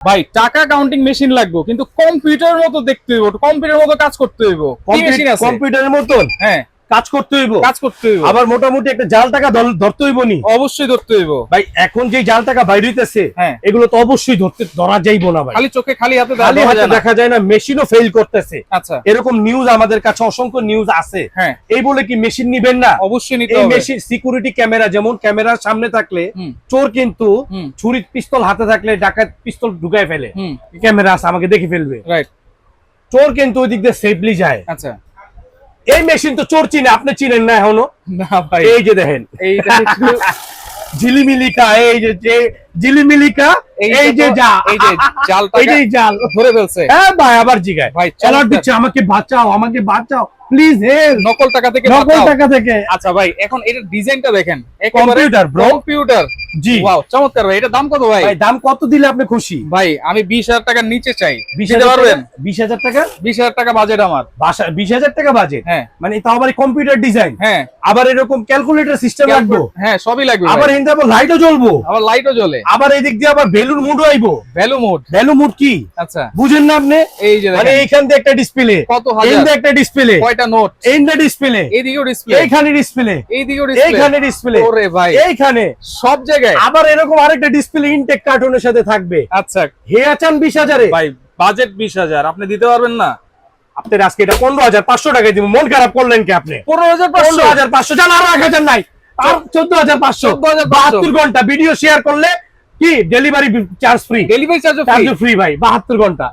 ভাই টাকা counting machine লাগবে কিন্তু কম্পিউটারের মতো দেখতে হইব কম্পিউটারের মতো কাজ করতে হইব। কম্পিউটারের মতন? হ্যাঁ। কাজ করতে হইব। কাজ করতে হইব। আবার মোটামুটি একটা জাল টাকা ধর- ধরতে হইব নি? অবশ্যই ধরতে হইব। ভাই এখন যে জাল টাকা বাইর হইতেছে হ্যাঁ। এগুলো তো অবশ্যই ধরতে ধরা যাইবো না ভাই। খালি চোখে খালি হাতে খালি হাতে দেখা যায় না মেশিনও ফেল করতেছে। আচ্ছা। এরকম নিউজ আমাদের কাছে অসংখ্য নিউজ আছে। হ্যাঁ। এই বলে কি মেশিন নিবেন না? অবশ্যই নিতে এই হবে। মেশিন সিকিউরিটি ক্যামেরা যেমন ক্যামেরার সামনে থাকলে চোর কিন্তু ছুরি পিস্তল হাতে থাকলে ডাকাত পিস্তল ঢুকায় ফেলে। ক্যামেরা আছে আমাকে দেখে ফেলবে। রাইট চোর কিন্তু ওই দিক দিয়ে সেফলি যায়। আচ্ছা। এই মেশিন তো চোর চিনে আপনি চিনেন না এখনও? না ভাই। এই যে দেখেন। এইটা ঝিলিমিলিকা এই যে যে ঝিলিমিলিকা এই যে যা এই যে জালটা এই যে জাল। ধরে ফেলছে। হ্যাঁ ভাই আবার জিগায়। ভাই, চালার দিচ্ছে আমাকে বাঁচাও আমাকে বাঁচাও প্লিজ হেল্প নকল টাকা থেকে নকল টাকা থেকে। আচ্ছা ভাই এখন এটার ডিজাইনটা দেখেন। Computer, bro. কম্পিউটার জি। ওয়াও চমৎকার ভাই। এটার দাম কত ভাই? ভাই দাম কত দিলে আপনি খুশি? ভাই আমি বিশ হাজার টাকার নিচে চাই। বিশ দিতে হাজার পারবেন? বিশ হাজার টাকা? বিশ হাজার টাকা বাজেট আমার। বাসা বিশ টাকা বাজেট হ্যাঁ। মানে তাও আবার কম্পিউটার ডিজাইন হ্যাঁ। আবার এরকম ক্যালকুলেটর সিস্টেম রাখব হ্যাঁ সবই লাগবে আবার ভাই। আবার লাইটও জ্বলবো? আবার লাইটও জ্বলে। আবার এদিক দিয়ে আবার বেলুন মুডও আইবো? ভ্যালু মোড ভ্যালু মুড কি? আচ্ছা। বুঝেন না আপনি? এই যে মানে এইখান দিয়ে একটা ডিসপ্লে কত হাজার? একটা ডিসপ্লে কয়টা নোট এই দিয়ে ডিসপ্লে এইদিকেও ডিসপ্লে এইখানে ডিসপ্লে এইদিকেও ডিসপ্লে এইখানে ডিসপ্লে ওরে ভাই। এইখানে। সব জায়গায় আবার এরকম আরেকটা ডিসপ্লে ইনটেক কার্টুনের সাথে থাকবে। আচ্ছা। বিশ হাজারে। ভাই বাজেট বিশ হাজার। আপনি দিতে পারবেন না। আপনার আজকে এটা পনেরো হাজার পাঁচশো টাকায় দিব। মন খারাপ করলেন কি আপনি? পনেরো হাজার পনেরো হাজার পাঁচশো। জান আরও এক হাজার নাই। আর চোদ্দ হাজার পাঁচশো। 14,500 বাহাত্তর ঘণ্টা। ভিডিও শেয়ার করলে কি? Delivery charge free delivery charge charge free ভাই। বাহাত্তর ঘণ্টা।